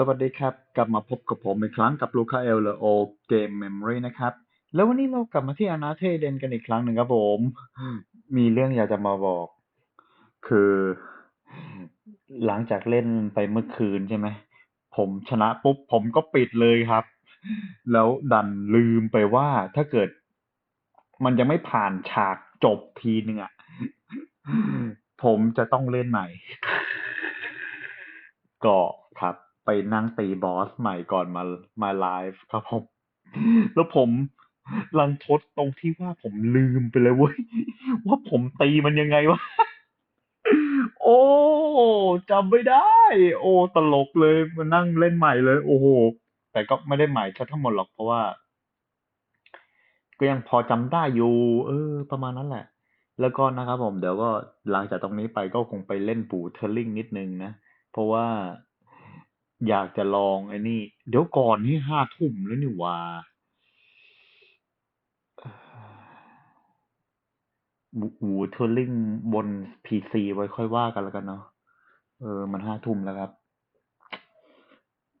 สวัสดีครับ กลับมาพบกับผมอีกครั้งกับลูคาเอลเลโอเกมเมมโมรีนะครับ แล้ววันนี้เรากลับมาที่อนาเทเดนกันอีกครั้งหนึ่งครับผม มีเรื่องอยากจะมาบอก คือ หลังจากเล่นไปเมื่อคืนใช่ไหม ผมชนะปุ๊บ ผมก็ปิดเลยครับ แล้วดันลืมไปว่าถ้าเกิด มันยังไม่ผ่านฉากจบทีนึงอะ ผมจะต้องเล่นใหม่ก็ครับ ไปนั่งตีบอสใหม่ก่อนมามาไลฟ์ครับผม แล้วผมรันทดตรงที่ว่าผมลืมไปเลยเว้ย ว่าผมตีมันยังไงวะ โอ้จำไม่ได้ โอ้ตลกเลยมานั่งเล่นใหม่เลย โอ้โห แต่ก็ไม่ได้ใหม่ทั้งหมดหรอกเพราะว่า ก็ยังพอจำได้อยู่ เออ ประมาณนั้นแหละ แล้วก็นะครับผมเดี๋ยวก็หลังจากตรงนี้ไปก็คงไปเล่นปูเทอร์ลิงนิดนึงนะ เพราะว่า อยากจะลองไอ้นี่ เดี๋ยวก่อนนี่ห้าทุ่มแล้วนี่หว่าบูเทอร์ลิงบนพีซีไว้ค่อยว่ากันแล้วกันเนาะเออ มันห้าทุ่มแล้วครับ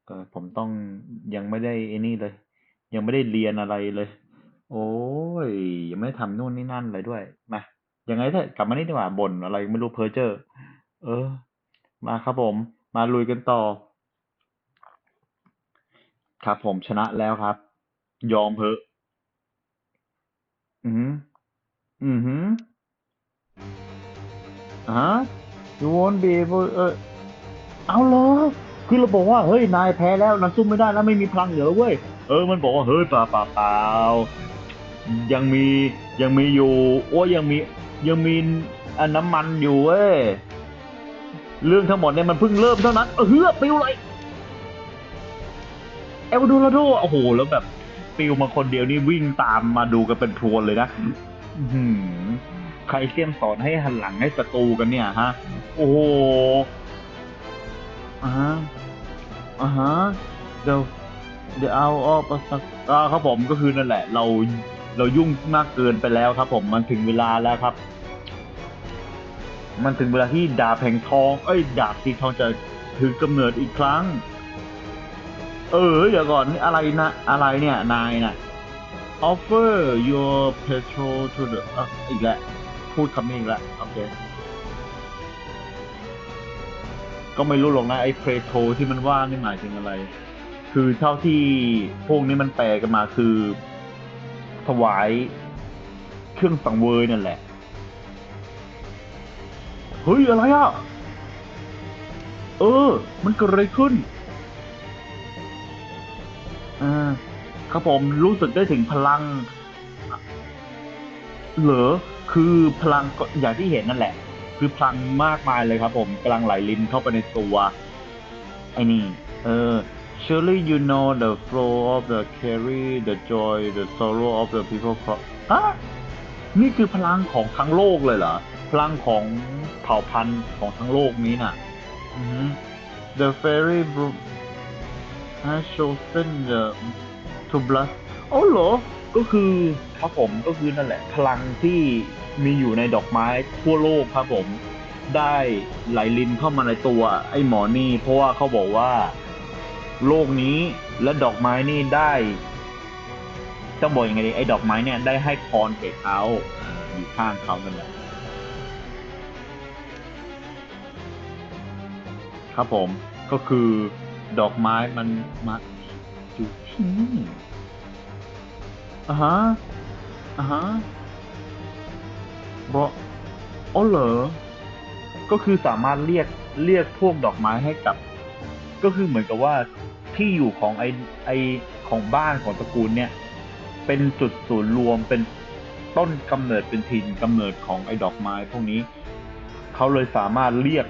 เออผมต้องยังไม่ได้ไอ้นี่เลย ยังไม่ได้เรียนอะไรเลย โอ้ย ยังไม่ได้ทำนู่นนี่นั่นอะไรด้วยมายังไงเถอะกลับมานี่ดีกว่าบ่นอะไรไม่รู้เพอเจอร์ เออ มาครับผม มาลุยกันต่อ ครับผมชนะแล้วครับ ยอมเพอะ อือหือ อือหือฮะ you won't be able เออเอาเหรอคือเราบอกว่าเฮ้ยนายแพ้แล้วนายสู้ไม่ได้แล้วไม่มีพลังเหลือเว้ยเออมันบอกว่าเฮ้ยเปล่าเปล่าเปล่ายังมียังมีอยู่โอ้ยังมียังมีอันน้ำมันอยู่เว้ยเรื่องทั้งหมดเนี่ยมันเพิ่งเริ่มเท่านั้นเออเฮือปิวเลย เอลโดราโดโอ้โห แล้วแบบปิวมาคนเดียวนี่วิ่งตามมาดูกันเป็นพรวนเลยนะใครเสี่ยมสอนให้หันหลังให้ศัตรูกันเนี่ยฮะ โอ้โหอ่าฮะอ่าฮะเดี๋ยวเดี๋ยวเอาออกอ่าครับผมก็คือนั่นแหละ เราเรายุ่งมากเกินไปแล้วครับ ผมมันถึงเวลาแล้วครับ มันถึงเวลาที่ดาบแห่งทอง เอ้ย ดาบสีทองจะถือกำเนิดอีกครั้ง เออเดี๋ยวก่อนนี่อะไรนะอะไรเนี่ยนายน่ะ offer your petrol to the อะอีกแล้วพูดคำนี้อีกแล้วโอเคก็ไม่รู้หรอกนะไอ้เพรโทที่มันว่านี่หมายถึงอะไร คือเท่าที่พวกนี้มันแปลกันมาคือ ถวายเครื่องสังเวยนั่นแหละ เฮ้ย อะไรอะ เออ มันเกิดอะไรขึ้น อ่าครับผมรู้สึกได้ถึงพลัง เหรอคือพลังอย่างที่เห็นนั่นแหละ คือพลังมากมายเลยครับ ผมกำลังไหลลินเข้าไปในตัวไอ้นี่ เออ surely you know the flow of the carry the joy the sorrow of the people cro- ฮะนี่คือพลังของทั้งโลกเลยเหรอ พลังของเผ่าพันธุ์ของทั้งโลกนี้น่ะอือ หือ the fairy bro- has h o f e n the to bless อ๋อเหรอ ก็คือครับผมก็คือนั่นแหละ พลังที่มีอยู่ในดอกไม้ทั่วโลกครับผม ได้ไหลลินเข้ามาในตัวไอ้หมอนี่ เพราะว่าเขาบอกว่าโลกนี้และดอกไม้นี่ได้ต้องบอกยังไงดีไอ้ดอกไม้เนี่ยได้ให้พรแก่เขาอ่าอยู่ข้างเขานั่นแหละครับผมก็คือ ดอกไม้มันมาอยู่ที่นี่อ่าฮะอ่าฮะบอกอ๋อเหรอ ก็คือสามารถเรียกเรียกพวกดอกไม้ให้กับ ก็คือเหมือนกับว่าที่อยู่ของไอไอของบ้านของตระกูลเนี่ย เป็นจุดศูนย์รวมเป็นต้นกำเนิดเป็นถิ่นกำเนิดของไอดอกไม้พวกนี้ เขาเลยสามารถเรียก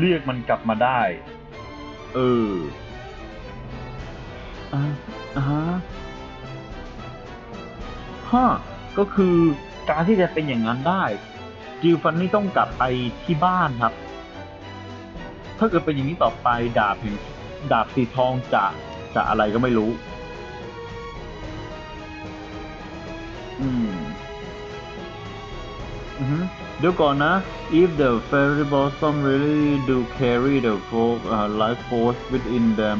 เรียกมันกลับมาได้ เอออ่าอ่าฮะฮะก็คือการที่จะเป็นอย่างนั้นได้จิลฟันนี่ต้องกลับไปที่บ้านครับ ถ้าเกิดเป็นอย่างนี้ต่อไปดาบแห่งดาบสีทองจะจะอะไรก็ไม่รู้ เดี๋ยวก่อนนะ if the fairy blossom really do carry the fo- uh, life force within them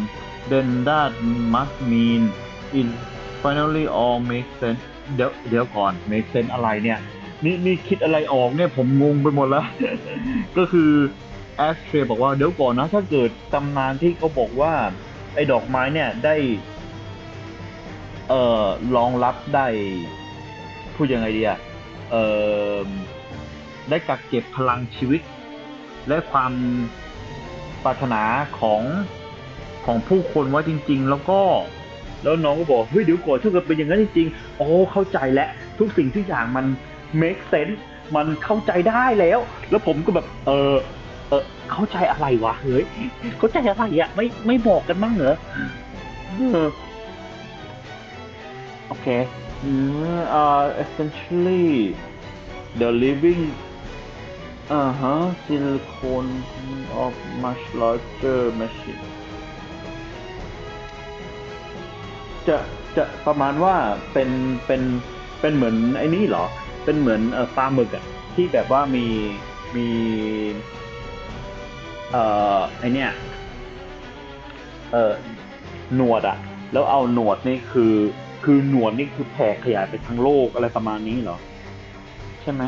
then that must mean it finally all makes sense เดี๋ยวเดี๋ยวก่อน make sense อะไรเนี่ย นี่นี่คิดอะไรออกเนี่ยผมงงไปหมดแล้ว ก็คือแอสเทรบอกว่าเดี๋ยวก่อนนะ ถ้าเกิดตำนานที่เขาบอกว่า ไอ้ดอกไม้เนี่ยได้ เอ่อรองรับได้พูดยังไงดีอะเอ่อ ได้กักเก็บพลังชีวิต และความปรารถนาของของผู้คนไว่าจริง ๆ แล้วก็ แล้วน้องก็บอกเฮ้ยเดี๋ยวก่อนถ้าเกิดเป็นอย่างนั้นจริงๆโอ้เข้าใจแล้วทุกสิ่งทุกอย่างมัน make sense มันเข้าใจได้แล้ว แล้วผมก็แบบ เออเออเข้าใจอะไรวะเฮ้ยเข้าใจอะไรอะไม่ไม่บอกกันบ้างเหรอเออ Okay. Mm, uh, essentially, the living uh-huh, silicone of much larger machine. จะจะประมาณว่าเป็นเป็นเป็นเหมือนไอ้นี่เหรอ เป็นเหมือนเออปลาหมึกอะที่แบบว่ามีมีเอ่อไอเนี้ยเอ่อหนวดอะแล้วเอาหนวดนี่คือ คือหนวดนี่คือแผ่ขยายไปทั้งโลกอะไรประมาณนี้เหรอ ใช่ไหม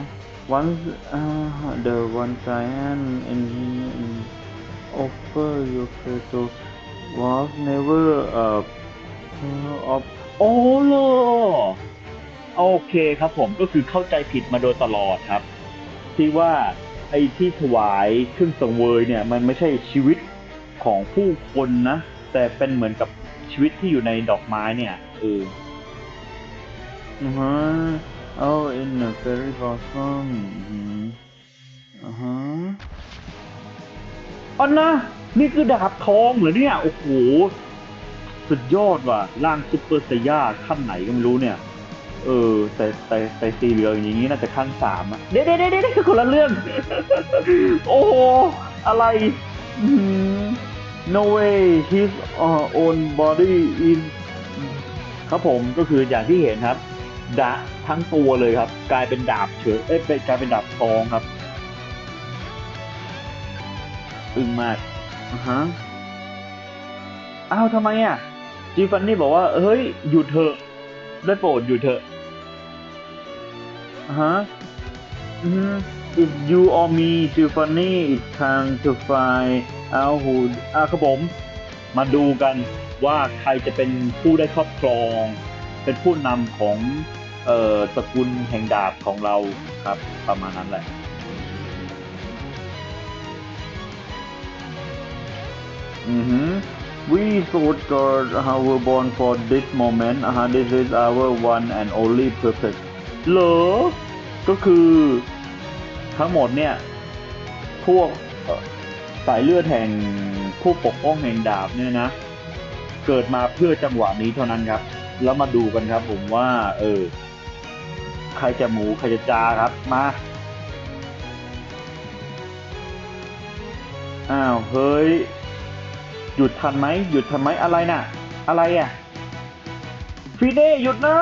once uh, the one giant engineer offer your creator was never uh of โอ้โลโอเคครับผมก็คือเข้าใจผิดมาโดยตลอดครับ ที่ว่าไอ้ที่ถวายเครื่องสังเวยเนี่ย มันไม่ใช่ชีวิตของผู้คนนะ แต่เป็นเหมือนกับชีวิตที่อยู่ในดอกไม้เนี่ยเอออือฮะ oh in a fairy blossom อืมอ่าฮะอันนะ นี่คือดาบทองเหรอเนี่ย โอ้โห สุดยอดว่ะ ร่างซุปเปอร์ไซย่าขั้นไหนก็ไม่รู้เนี่ย เออ แต่แต่แต่สีเหลืองอย่างนี้น่าจะขั้นสามอะเด็ดเด็ดเด็ดเด็ดคือคนละเรื่อง โอ้โห อะไรอืม no way his uh, own body in ครับผมก็คืออย่างที่เห็นครับ ดาบทั้งตัวเลยครับ กลายเป็นดาบเฉยเอ้ยเป็นกลายเป็นดาบทองครับอึ้งมากอ่าฮะอ้าวทำไมอะจีฟันนี่บอกว่า เฮ้ย หยุดเถอะได้โปรดหยุดเถอะอ่าฮะอืม If you or me Tiffany it's time to find out who อ่าครับผม มาดูกันว่าใครจะเป็นผู้ได้ครอบครอง เป็นผู้นำของ เอ่อตระกูลแห่งดาบของเราครับ ประมาณนั้นแหละอือฮึ We soldiers uh, were born for this moment uh, this is our one and only purpose เหรอก็คือทั้งหมดเนี่ย พวกสายเลือดแห่งผู้ปกป้องแห่งดาบเนี่ยนะ เกิดมาเพื่อจังหวะนี้เท่านั้นครับ แล้วมาดูกันครับผมว่า เออ ใครจะหมูใครจะจาครับมา อ้าว เฮ้ย หยุดทันไหม หยุดทันไหมอะไรน่ะ อะไรอะฟีเน่หยุดนะ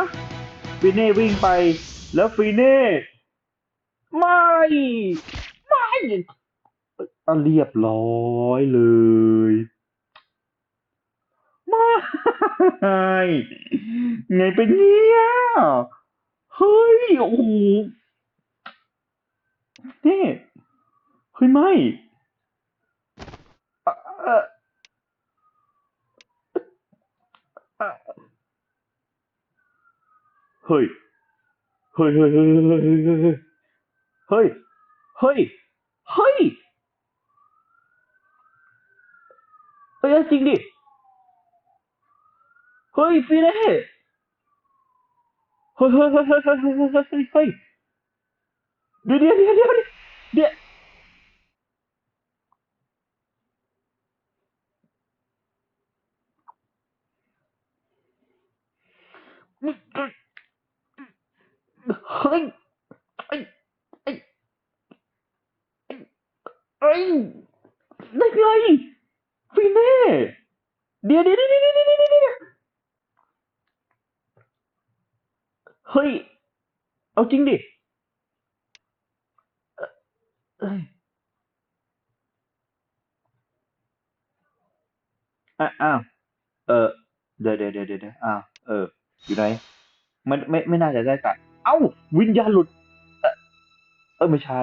ฟีเน่วิ่งไป แล้วฟีเน่ไม่ ไม่เรียบร้อยเลยไม่ไงเป็นเงี้ย ฮ้ย โอ้โหนี่เฮ้ยไม่เอ่อเอ่อเอ่อเฮ้ย เฮ้ย เฮ้ย เฮ้ย เฮ้ย เฮ้ย เฮ้ย เฮ้ย เฮ้ย จริงดิ เฮ้ยฟีเน่ เฮ้ยเฮ้ยเฮ้ยเฮ้ยเฮ้ยเฮ้ยเฮ้ยเฮ้ยเฮ้ยเเฮ้ย เอาจริงดิเอ้ยอ้าว เออ เดี๋ยวเดี๋ยวเดี๋ยวเดี๋ยวอ้าว เออ อยู่ไหนมันไม่ ไม่น่าจะได้กัด เอ้า วิญญาณหลุด เออไม่ใช่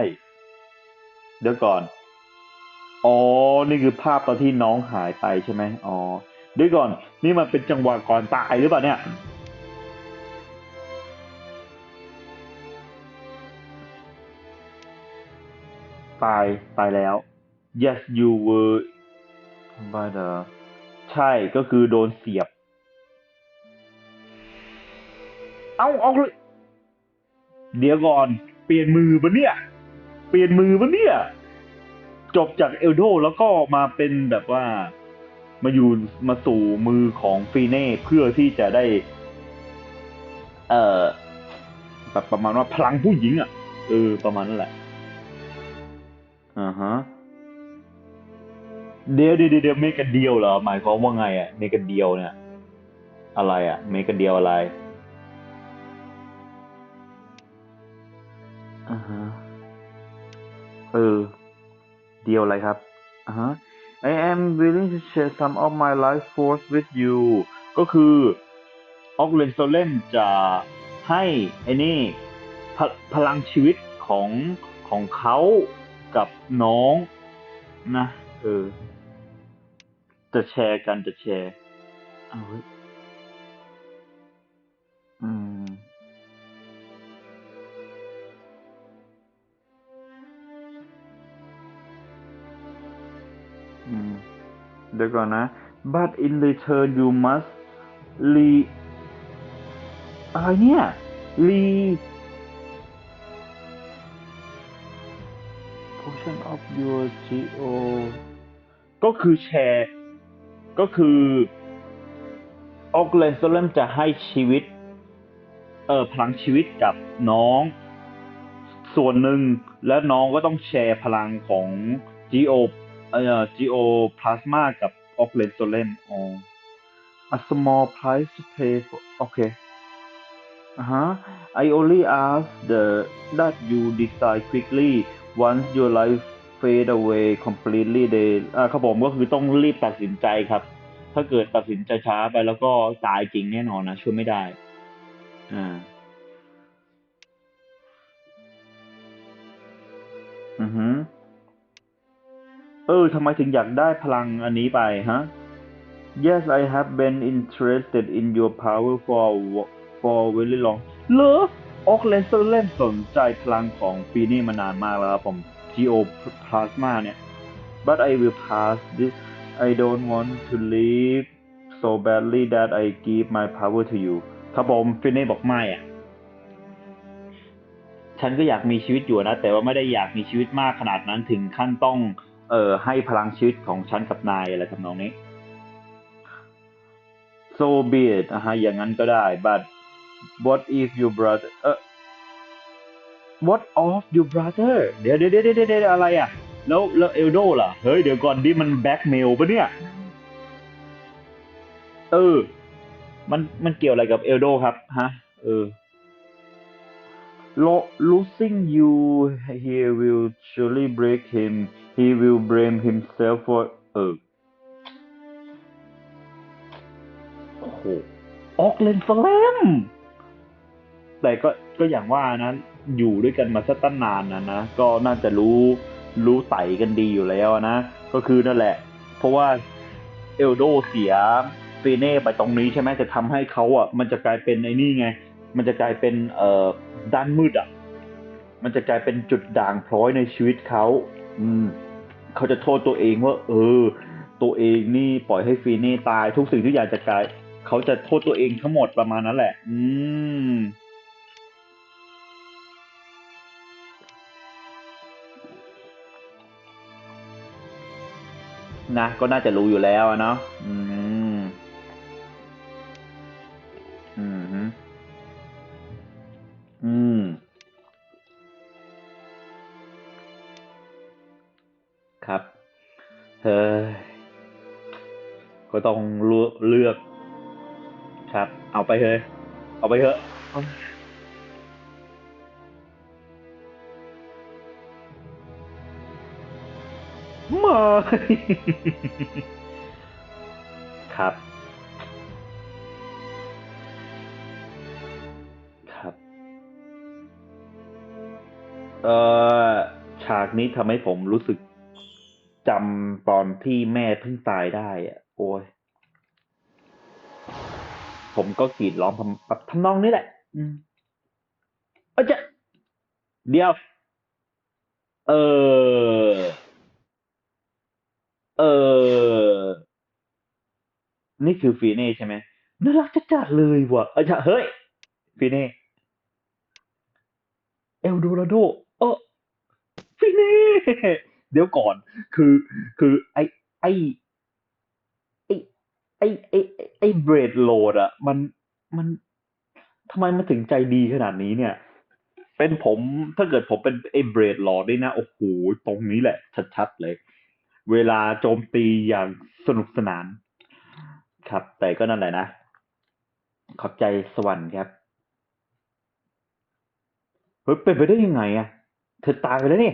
เดี๋ยวก่อน อ๋อ นี่คือภาพตอนที่น้องหายไปใช่ไหมอ๋อ เดี๋ยวก่อน นี่มันเป็นจังหวะก่อนตายหรือเปล่าเนี่ย ตายตายแล้ว yes you were by the ใช่ก็คือโดนเสียบ เอาเอาเลยเดี๋ยวก่อน เปลี่ยนมือปะเนี่ย เปลี่ยนมือปะเนี่ย จบจากเอลโดแล้วก็มาเป็นแบบว่า มาอยู่มาสู่มือของฟีเน่เพื่อที่จะได้ เอ่อแบบประมาณว่าพลังผู้หญิงอะ เออ ประมาณนั้นแหละ อ่าฮะเดี๋ยวเดี๋ยวเดี๋ยวเมกันเดียวเหรอหมายความว่าไงอะเมกันเดียวเนี่ย อะไรอะเมกันเดียวอะไรอ่าฮะเออเดียวอะไรครับอ่าฮะ I am willing to share some of my life force with you ก็คือออกเลนโซเลนจะให้ไอ้นี่พพลังชีวิตของของเขา กับน้องนะเออ จะแชร์กันจะแชร์เอาเว้ยอืมอืมเดี๋ยวก่อนนะ but in return you must re อะไรเนี่ย re ยูจิโอก็คือแชร์ ก็คือออกเลนโซเลมจะให้ชีวิต เออพลังชีวิตกับน้อง ส่วนหนึ่งและน้องก็ต้องแชร์พลังของจีโอเอ่อจีโอพลาสมากับออกเลนโซเลมอ๋อ a small price to pay for okay uh-huh I only ask the that you decide quickly once your life fade away completely they อ่าครับผมก็คือต้องรีบตัดสินใจครับ ถ้าเกิดตัดสินใจช้าไปแล้วก็ตายจริงแน่นอนนะช่วยไม่ได้ อ่า อือฮึเออทำไมถึงอยากได้พลังอันนี้ไปฮะ Yes I have been interested in your power for for very long เหรอออกเลนเซอร์เล่นสนใจพลังของฟีนี่มานานมากแล้วครับผม Geo Plasma เนี่ย but I will pass this I don't want to live so badly that I give my power to you ครับผมฟีนี่บอกไม่อะ ฉันก็อยากมีชีวิตอยู่นะ แต่ว่าไม่ได้อยากมีชีวิตมากขนาดนั้นถึงขั้นต้อง เอ่อ ให้พลังชีวิตของฉันกับนายอะไรทำนองนี้ so be it อะฮะอย่างนั้นก็ได้ but what if your brother เออ what of your brother เดี๋ยวเดี๋ยวเดี๋ยวเดี๋ยวอะไรอะ แล้วแล้วเอลโดล่ะ เฮ้ย เดี๋ยวก่อนดิมันแบ็กเมลปะเนี่ย เออ มันมันเกี่ยวอะไรกับเอลโดครับ ฮะ เออ Lo- losing you he will surely break him. He will blame himself for เออโอ้โหออกเลนสแลมแต่ก็ก็อย่างว่านะ อยู่ด้วยกันมาสักตั้งนานนะนะก็น่าจะรู้รู้ไต่กันดีอยู่แล้วนะ ก็คือนั่นแหละ เพราะว่าเอลโดเสียเฟเน่ไปตรงนี้ใช่ไหมจะทำให้เขาอะ มันจะกลายเป็นไอ้นี่ไง มันจะกลายเป็นเอ่อด้านมืดอะ มันจะกลายเป็นจุดด่างพร้อยในชีวิตเขาอืมเขาจะโทษตัวเองว่า เออ ตัวเองนี่ปล่อยให้ฟีเน่ตายทุกสิ่งทุกอย่างจะกลายเขาจะโทษตัวเองทั้งหมดประมาณนั้นแหละ อืม นะก็น่าจะรู้อยู่แล้วเนาะอืม อืม อืม ครับ เฮ้ย ก็ต้องเลือกเลือกครับ เอาไปเถอะเอาไปเถอะ เอาไม่ครับ ครับ เอ่อ ฉากนี้ทำให้ผมรู้สึกจำตอนที่แม่เพิ่งตายได้อะโอ้ย ผมก็กรีดร้องทำแบบทำนองนี้แหละ อืมเออจะเดี๋ยว เออ เออ นี่คือฟีเน่ใช่ไหมน่ารักจัดเลยว่ะเออจะเฮ้ยฟีเน่เอลโดราโดเออฟีเน่เดี๋ยวก่อน คือคือ ไอไอไอไอไอไอเบรดโหลดอะมันมันทำไมมันถึงใจดีขนาดนี้เนี่ย เป็นผมถ้าเกิดผมเป็นไอเบรดโหลดนี่นะ โอ้โห ตรงนี้แหละ ชัดๆเลย เวลาโจมตีอย่างสนุกสนาน ครับ แต่ก็นั่นแหละนะ ขอบใจสวรรค์ครับเฮ้ยเป็นไปได้ยังไงอะเธอตายไปแล้วนี่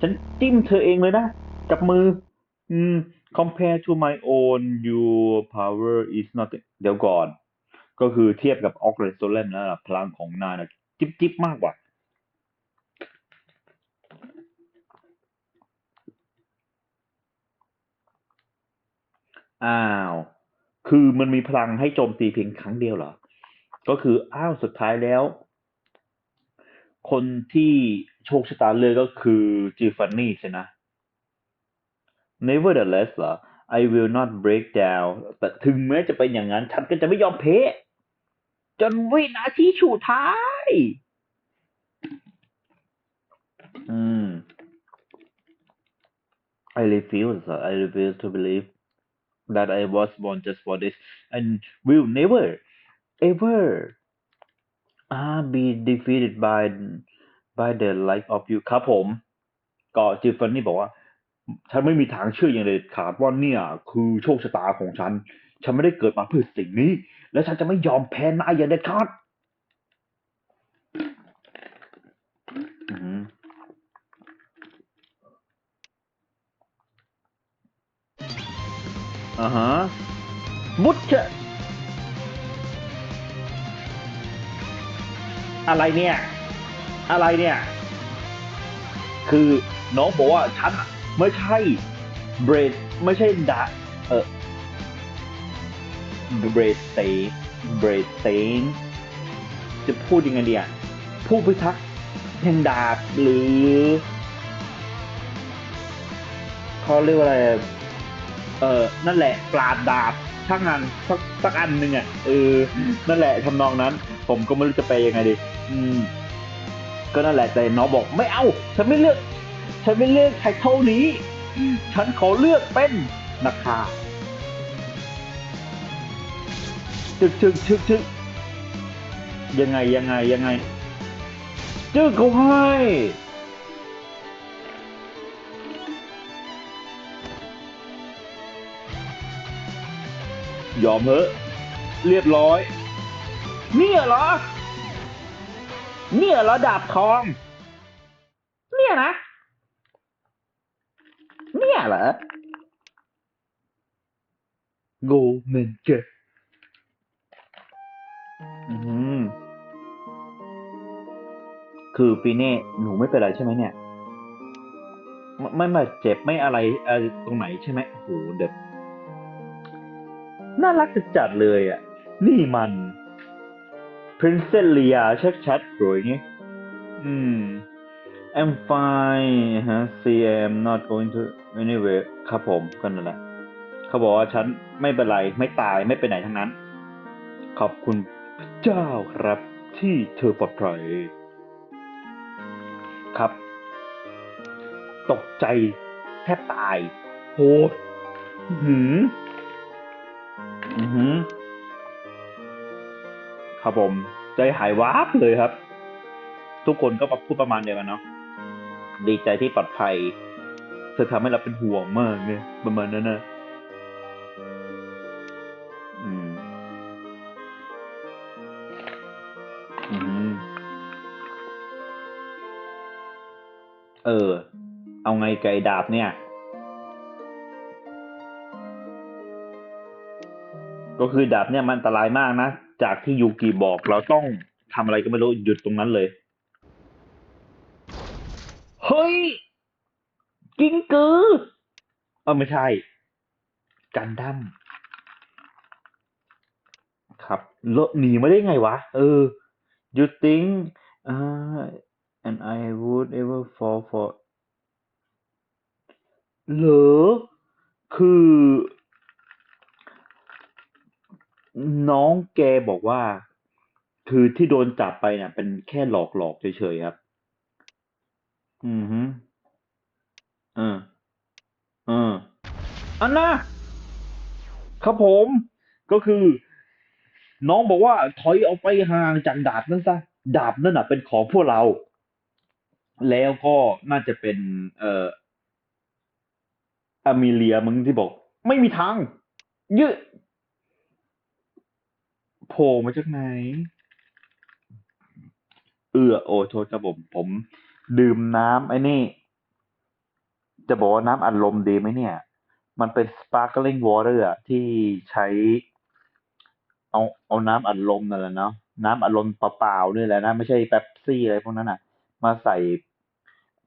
ฉันจิ้มเธอเองเลยนะ กับมือ อืม compare to my own your power is not เดี๋ยวก่อน ก็คือเทียบกับออกเรสโซเลนแล้วพลังของนายนะจิ๊บจิ๊บมากกว่า อ้าว คือมันมีพลังให้โจมตีเพียงครั้งเดียวเหรอ ก็คืออ้าวสุดท้ายแล้ว คนที่โชคชะตาเลือกก็คือจิฟฟานี่ใช่นะ Nevertheless เหรอ I will not break down แต่ถึงแม้จะเป็นอย่างนั้น ฉันก็จะไม่ยอมเพะจนวินาทีสุดท้าย อืม I refuse I refuse to believe that I was born just for this and will never ever uh, be defeated by by the like of you ครับผมก็จิฟฟานี่บอกว่า ฉันไม่มีทางเชื่ออย่างเด็ดขาดว่าเนี่ยคือโชคชะตาของฉัน ฉันไม่ได้เกิดมาเพื่อสิ่งนี้ และฉันจะไม่ยอมแพ้นายอย่างเด็ดขาดอืม อ่าฮะมุดเชอะไรเนี่ย อะไรเนี่ย คือน้องบอกว่าฉันไม่ใช่เบรดไม่ใช่ดาเออเบรดเตเบรดเตนจะพูดยังไงดีอะผู้พิทักษ์แห่งดาบหรือเขาเรียกว่าอะไร เออนั่นแหละปราดดาบช่างงานสักสักอันหนึ่งอะเออนั่นแหละทำนองนั้น ผมก็ไม่รู้จะไปยังไงดี อืม ก็นั่นแหละแต่น้องบอกไม่เอา ฉันไม่เลือก ฉันไม่เลือกใครเท่านี้ ฉันขอเลือกเป็นนักฆ่าจึกจึกจึกจึกยังไงยังไงยังไงจึกเขาให้ ยอมเถอะ เรียบร้อย เนี่ยเหรอ เนี่ยเหรอดาบทอง เนี่ยนะ เนี่ยเหรอโกเมนเจออืมคือปีเน่หนูไม่เป็นไรใช่ไหมเนี่ย ไม่ไม่เจ็บไม่อะไรอตรงไหนใช่ไหมโอ้โหเด็ด น่ารักจัดเลยอะ นี่มัน Princess Leia ชัดๆเลยไงอืม I'm fine ฮะ see I'm not going to anywhere ครับผมก็นั่นแหละเขาบอกว่าฉันไม่เป็นไร ไม่ตายไม่ไปไหนทั้งนั้น ขอบคุณพระเจ้าครับ ที่เธอปลอดภัยครับ ตกใจแทบตาย โหอื้อหืม อือหือครับผม ใจหายวาบเลยครับ ทุกคนก็พูดประมาณเดียวกันเนาะดีใจที่ปลอดภัย เธอทำให้เราเป็นห่วงมากเนี่ยประมาณนั้นนะอืม อืม เออ เอาไงไกบไอ้ดาบเนี่ย ก็คือดาบเนี่ยมันอันตรายมากนะ จากที่ยูกิบอกเราต้องทำอะไรก็ไม่รู้หยุดตรงนั้นเลย เฮ้ย กิ้งกือเออไม่ใช่ กันดั้มครับลหนีมาได้ไงวะ เออ you think uh, and I would ever fall for เหรอคือ น้องแกบอกว่า คือที่โดนจับไปเนี่ยเป็นแค่หลอกหลอกๆเฉยๆครับ อือฮึเออเอออันน่ะครับผมก็คือ น้องบอกว่าถอยออกไปห่างจากดาบนั้นซะดาบนั่นน่ะ เป็นของพวกเรา แล้วก็น่าจะเป็น เอ่ออเมเลียมึงที่บอก ไม่มีทาง ยืด โผล่มาจากไหน เอือโอ้โทษครับผมผม ดื่มน้ำไอ้นี่ จะบอกว่าน้ำอัดลมดีไหมเนี่ย มันเป็น sparkling water อะที่ใช้ เอาเอาน้ำอัดลมนั่นแหละเนาะน้ำอัดลมเปล่าๆนี่แหละนะ ไม่ใช่เป๊ปซี่อะไรพวกนั้นอะ มาใส่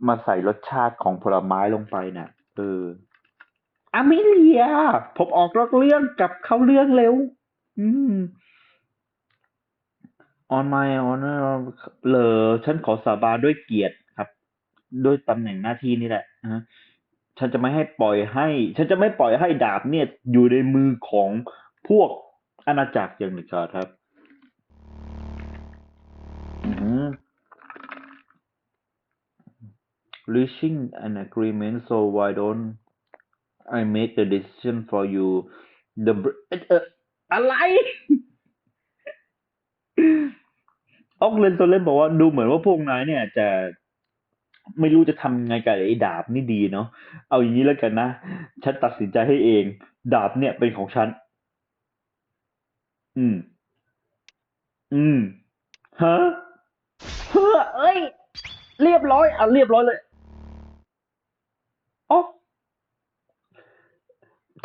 มาใส่รสชาติของผลไม้ลงไปน่ะ เอออามิเลีย ผมออกรอกเรื่องกลับเข้าเรื่องเร็ว อืม on my honor เลอฉันขอสาบานด้วยเกียรติครับ ด้วยตำแหน่งหน้าที่นี่แหละนะฉันจะไม่ให้ปล่อยให้ ฉันจะไม่ปล่อยให้ดาบเนี่ยอยู่ในมือของพวกอาณาจักรอย่างหนึ่งครับอ reaching an agreement so why don't I make the decision for you the br- เอ่อเอ่ออะไร ออกเลนโซเลนบอกว่าดูเหมือนว่าพวกนายเนี่ยจะไม่รู้จะทำไงกับไอ้ดาบนี่ดีเนาะ เอาอย่างนี้แล้วกันนะ ฉันตัดสินใจให้เอง ดาบเนี่ยเป็นของฉัน อืม อืม ฮะเฮ้อเอ้ย เรียบร้อย เอาเรียบร้อยเลยอ๋อ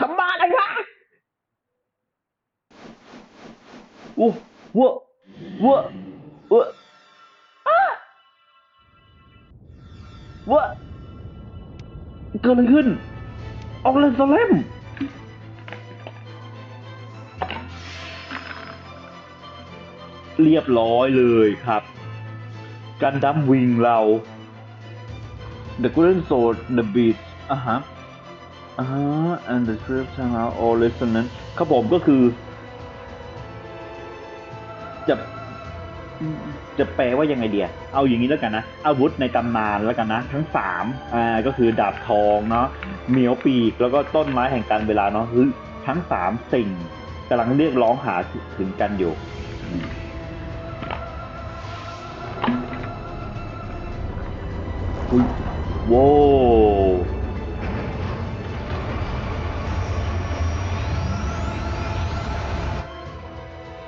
ทำบ้าอะไรวะว้าวว้าวว้า วว้าวอ้าว้าเกิดอะไรขึ้น ออกเลนสเลมเรียบร้อยเลยครับ กันดั้มวิงเรา The Golden Sword The Beast อะฮะอ่าฮะ and the trip somehow all resonant ครับผมก็คือ จะ จะแปลว่ายังไงเดียเอาอย่างนี้แล้วกันนะ อาวุธในตำนานแล้วกันนะ ทั้งสามอ่าก็คือดาบทองเนาะเหมียวปีกแล้วก็ต้นไม้แห่งการเวลาเนาะคือทั้งสามสิ่งกำลังเรียกร้องหาถึงกันอยู่อุ้ยโว้ว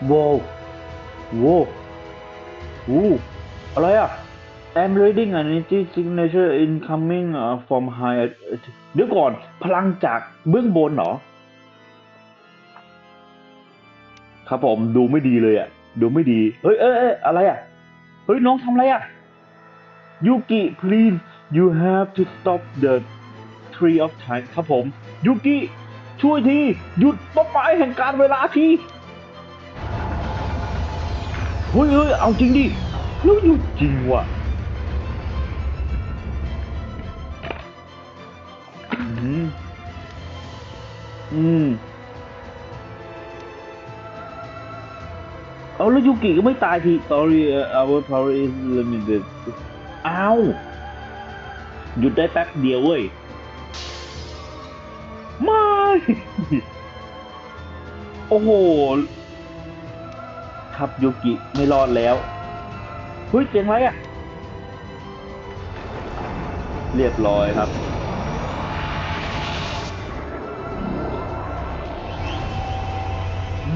โว้วโว้ว อู้อะไรอะ I'm reading an energy signature incoming from high เดี๋ยวก่อน พลังจากเบื้องบนเหรอ ครับผมดูไม่ดีเลยอะ ดูไม่ดี เฮ้ยเอ้ยอะไรอะ เฮ้ย น้องทำอะไรอะยูกิ please you have to stop the tree of time ครับผมยูกิช่วยที หยุดต้นไม้แห่งการเวลาที ฮ้ยเฮ้ยเอาจริงดิแล้วหยุดจริงว่ะอืมอืมเอาแล้วยูกิก็ไม่ตายที sorry our power is limited อ้าวหยุดได้แป๊บเดียวเว้ย ไม่ โอ้โห ครับยูกิไม่รอดแล้วเฮ้ยเสียงอะไรอะเรียบร้อยครับ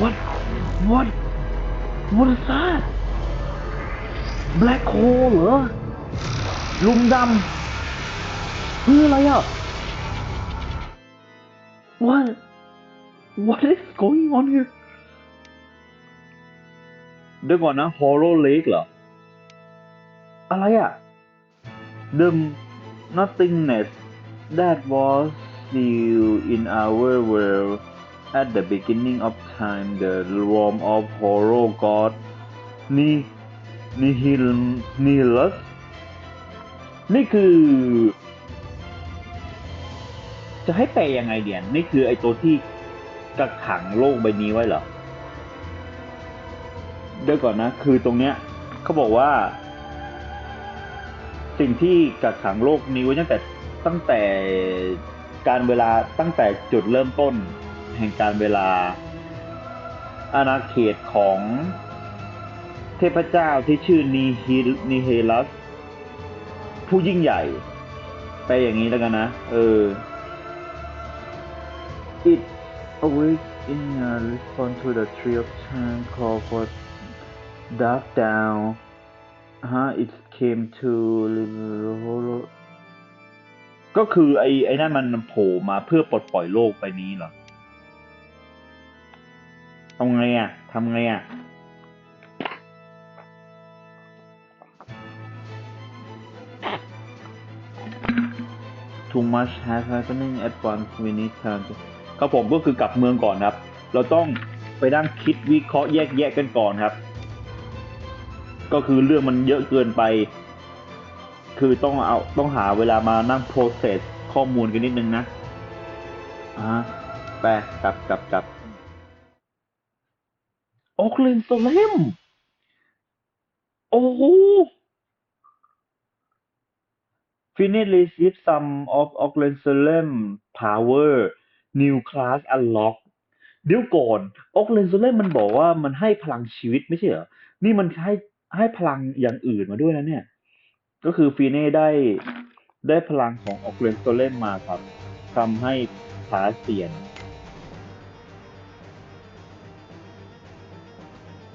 What What What is that Black hole เหรอลุมดำคืออะไรอะ What What is going on here เดี๋ยวก่อนนะ Horror Lake เหรอ อะไรอะ The nothingness that was still in our world at the beginning of time the realm of horror god ni nihil nihilus นี่คือ จะให้แปลยังไงเดียนนี่คือไอตัวที่กักขังโลกใบนี้ไว้เหรอ เดี๋ยวก่อนนะ คือตรงเนี้ยเขาบอกว่า สิ่งที่กักขังโลกนี้ไว้ตั้งแต่ตั้งแต่การเวลาตั้งแต่จุดเริ่มต้น แห่งการเวลา อาณาเขตของเทพเจ้าที่ชื่อนีฮินีเฮลัส ผู้ยิ่งใหญ่ ไปอย่างนี้แล้วกันนะ เออ it awake in a response to the tree of time call for dark down ฮะ it came to ก็คือไอ้ไอ้นั่นมันโผล่มาเพื่อปลดปล่อยโลกไปนี้เหรอทำไงอะทำไงอะ too much has happening at once we need time to ครับผมก็คือกลับเมืองก่อนครับ เราต้องไปนั่งคิดวิเคราะห์แยกแยะกันก่อนครับ ก็คือเรื่องมันเยอะเกินไป คือต้องเอาต้องหาเวลามานั่ง process ข้อมูลกันนิดนึงนะอ่าไปกลับกลับกลับโอคเลนโซเลมโอ้โห Finish receive some of Auckland Salem power new class unlock เดี๋ยวก่อน Auckland Salem มันบอกว่ามันให้พลังชีวิตไม่ใช่เหรอ นี่มันให้ ให้พลังอย่างอื่นมาด้วยนะเนี่ย ก็คือฟีเน่ได้ได้พลังของออกเรนโตเลนมาครับทำให้ขาเสียน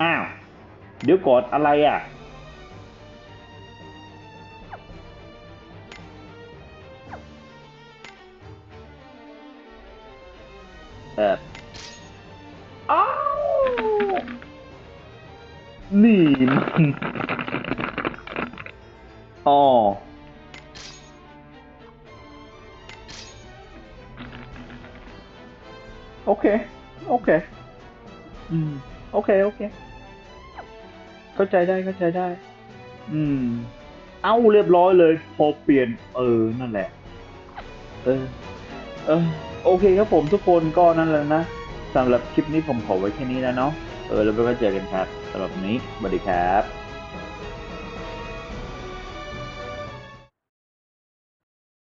อ้าว เดี๋ยวก่อนอะไรอะ อ๋อโอเค โอเค อืม โอเค โอเค เข้าใจได้ เข้าใจได้ อืม เอ้าเรียบร้อยเลย พอเปลี่ยน เออ นั่นแหละ เออ เออ โอเคครับผมทุกคนก็นั่นแหละนะสำหรับคลิปนี้ผมขอไว้แค่นี้แล้วเนาะ เออ แล้วไปก็เจอกันครับ สำหรับวันนี้สวัสดีครับ